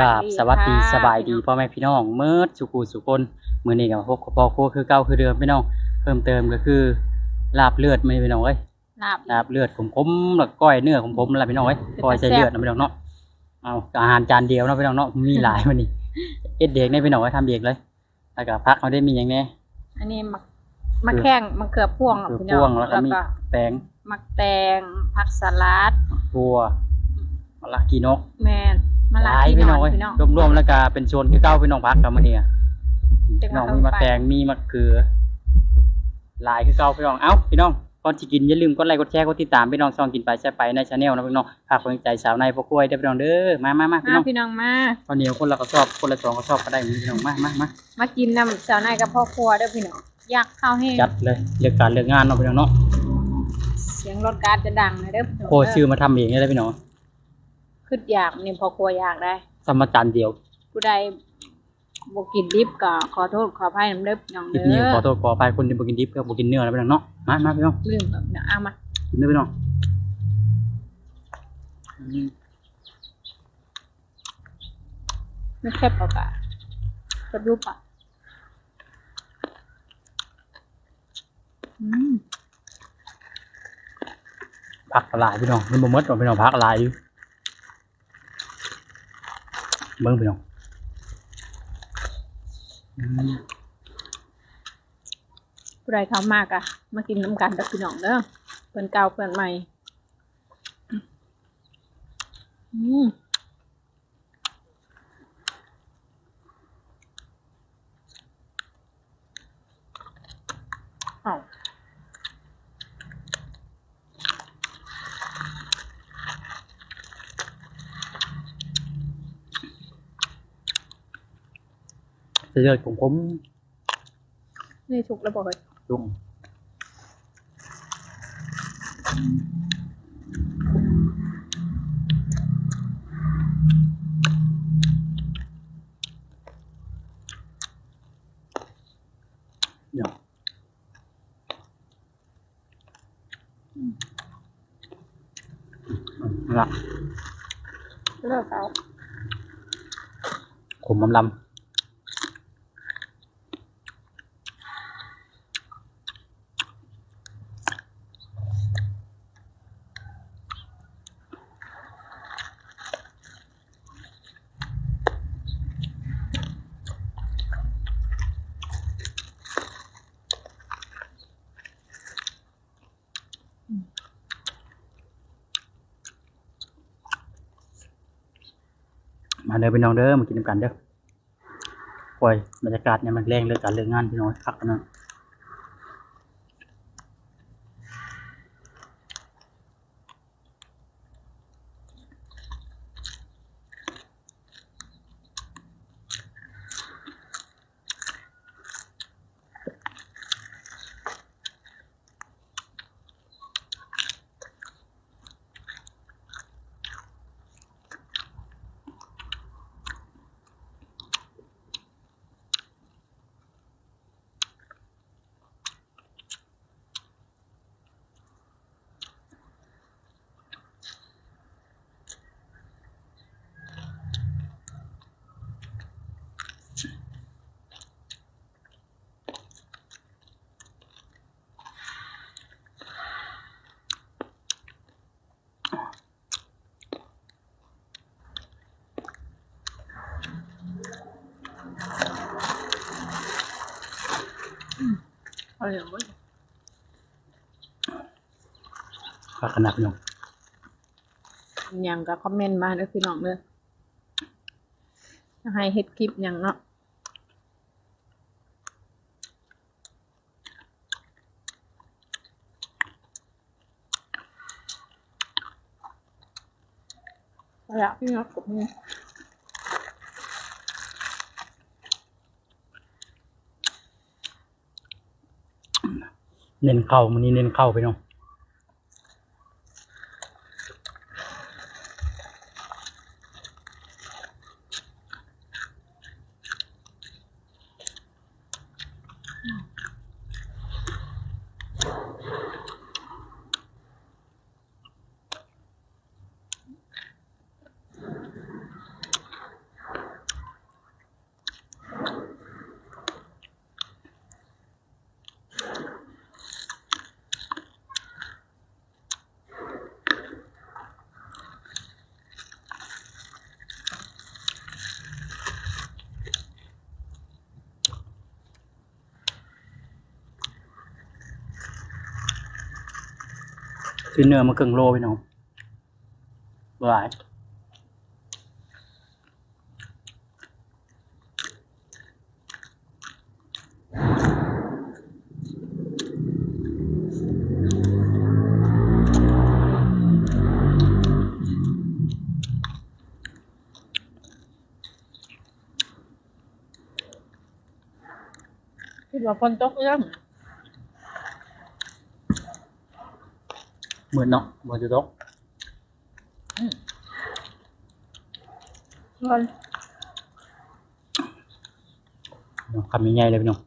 กับสวัสดีสบายดีพ่อแม่พี่น้องเมื่อสุกูสุคนมื้อนี้ก็มาพบกับพ่อโคคือเก่าคือเดิมพี่น้องเพิ่มเติมก็คือลาบเลือดไม่พี่น้องเอ้ยลาบลาบเลือดขมๆแล้วก้อยเนื้อขมๆแล้วพี่น้องเอ้ยก้อยใส่เลือดนะพี่น้องเนาะเอาอาหารจานเดียวเนาะพี่น้องเนาะมีหลายวันนี้เอ็ดเด็กได้พี่น้องไว้ทำเด็กเลยแล้วก็พักเขาได้มีอย่างแนี้อันนี้มักมักแข้งมักเขือพ่วงะคือพี่น้พ่วงแล้วก็มีแตงมักแตงผักสลัดบัวมะละกีนกแมน มะหละลายที่พี่นน้อองนเอ้ยพี่น้อง รวมๆแล้วก็เป็นโซนคือเก้าพี่น้องพักกันมื้อนี้อะจังพี่น้องหวะมีมะเข้าไป แตงมีมะเขือหลายคือเก่าพี่น้องเอ้าพี่น้องก่อนสิกินอย่าลืมกดไลค์กดแชร์กดติดตามพี่น้องช่องกินไปแชร์ไปในชาแนลนะพี่น้องฝากกำลังใจสาวในพ่อครัวเด้อพี่น้องเด้อมามามาพี่มาน้องพี่น้องมาตอนนี้คนละก็ชอบคนละสองก็ชอบก็ได้พี่น้องมามามามากินน้ำสาวในกับพ่อครัวเด้อพี่น้องอยากข้าวแห้งจัดเลยเลือกการเลือกงานเนาะพี่น้องเนาะเสียงรถการ์ดจะดังเลยเด้อพี่น้องโคชื่อมาทำเองได้พี่น้อง ขึ้นอยากนี่พ่อครัวอยากได้สมจานเดียวผู้ใดบ่กินดิบก็ขอโทษขออภัยนำเด้อพี่น้องคลิเด้ปนี้อขอโทษขออภัยคนที่บ่กินดิบกับบ่กินเนื้อนะพี่น้องเนาะมามาพี่น้องลืมแบบเนาะเอามากินเด้อพี่น้องอืมไม่แค่ปะปะกระดูปะอืมผักหลายพี่น้องมันบ่หมดหรอกพี่น้องผักหลายอยู่ เบิ่งพี่น้องผู้ใดเข้ามากอะมากินน้ำกันกับพี่น้องเด้อเพื่อนเก่าเพื่อนใหม่ อืม เลือดของผมนี่ถูกแล้วบอกเลยลุงเดี๋ยวเอาละเลิกเอาขมลำลำ มาเด้อพี่น้องเด้อมากินน้ำกันเด้อโอ้ยบรรยากาศเนี่ยมันแรงเลยการเรื่งงานพี่น้องพักกันนะ เอาเลยเว้ยพักกันนะพี่น้องหยังก็คอมเมนต์มาเด้อพี่น้องเด้อจะให้เฮ็ดคลิปหยังเนาะเอาละพี่น้องกดมือ เน้นเข้ามันนี้เน้นเข้าไปน้อง ซื้อเนื้อมาครึ่งโลพี่น้องหลายคิดว่าฝนตกเรื่อง เหมือนเนาะบ่จะตกร้อนพี่น้องคำใหญ่ๆเลยพี่น้อง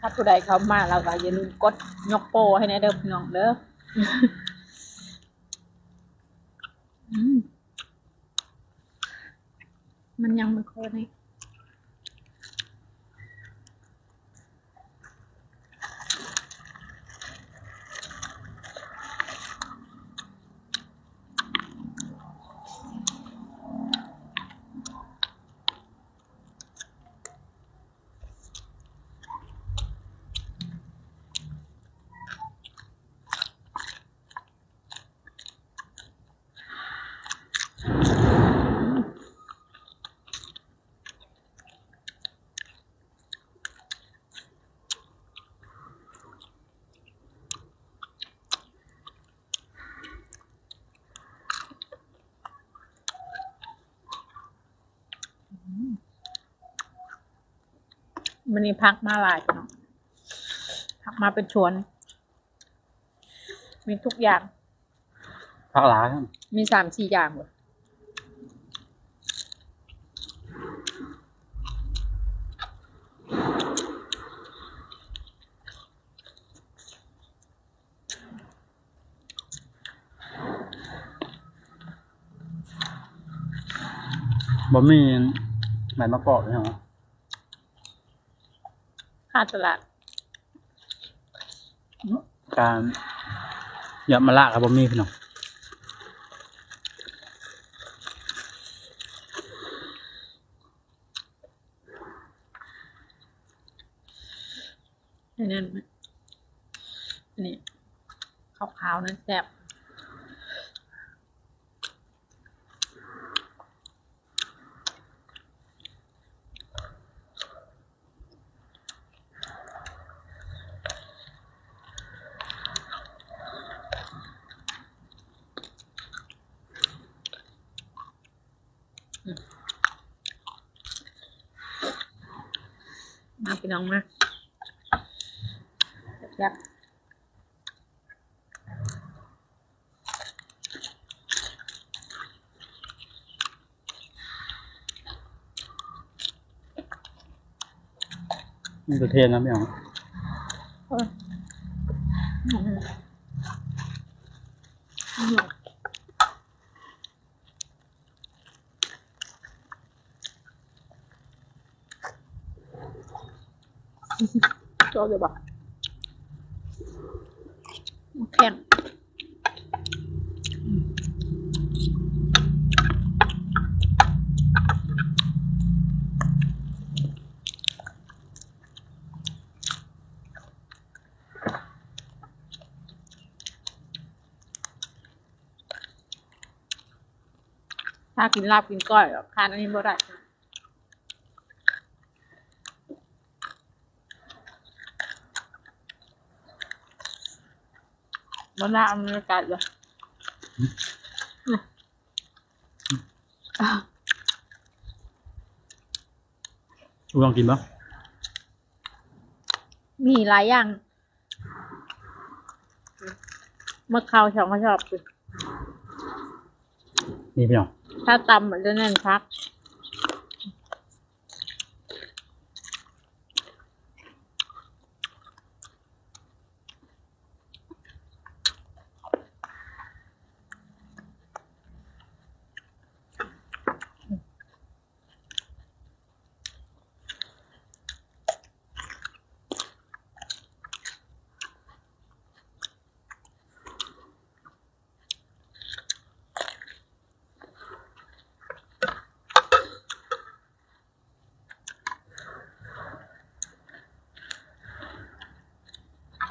ถ้าผู้ใดเข้ามาเราก็อย่าลืมกดยกโปรให้แน่เด้อพี่น้องเด้ออืม มันยัง ม่ค่อยนี่มันนี่พักมาหลายพี่น้องพักมาเป็นชวน มีทุกอย่างผักหลายครับมีสามสี่อย่างเลยบ่มีใบมะกอกพี่น้อง ค่าตลาดการเหยอะมะละกับบ่มีพี่น้องอันนั้นอันนี้ขาวๆนั่นแซ่บ มาพี่น้องมาแซ่บมีตัวเทศนะพี่น้องเอออืม อบเลยปะแข็งถ้ากินลาบกินก้อยหรอกทานอันนี้บ่ได้ มันน่าอเมริกันเลยลูกลองกินปะมีหลายอย่างเมื่อเขาวชอบเขาชอบกินนี่พี่น้องถ้าตำมันจะแน่นพัก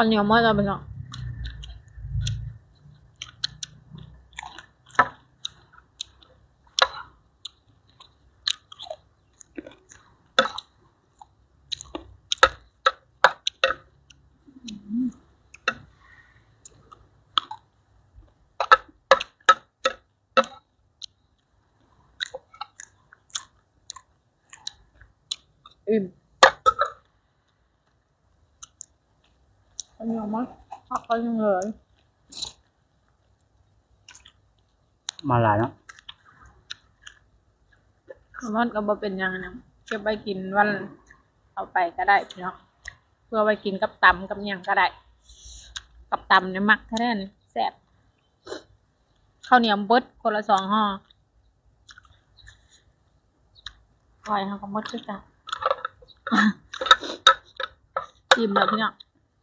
ข้าวเหนียวมอดเราไปเนาะ อิ่มข้าว เหนียวมอดผักก็ยังเหลือมาหลายเนาะมอดก็บ่เป็นหยังนะเก็บไปกินวันเอาไปก็ได้พี่เนาะเพื่อไปกินกับตำกับหยังก็ได้ กับตำเนี่ยมักแท้ๆนี่แซ่บข้าวเหนียวเบิดคนละสองห่อปล่อยเขาก็หมดคือกัน อิ่มแล้วพี่เนาะ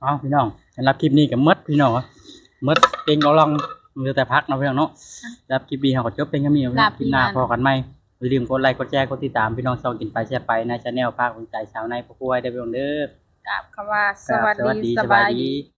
เอาพี่น้องสำหรับคลิปนี้ก็หมดพี่น้องหมดเองก็ลองเหลือแต่พักเนาะพี่น้องเนาะสำหรับคลิปนี้เราก็จบเป็นแค่นี้พี่น้องคลิปหน้าพอกันไหมอย่าลืมกดไลค์กดแชร์กดติดตามพี่น้องช่องกินไปแชร์ไปในชาแนลภาคหัวใจชาวในผู้ป่วยได้พี่น้องเด้อกราบคำว่าครับสวัสดีสบายดี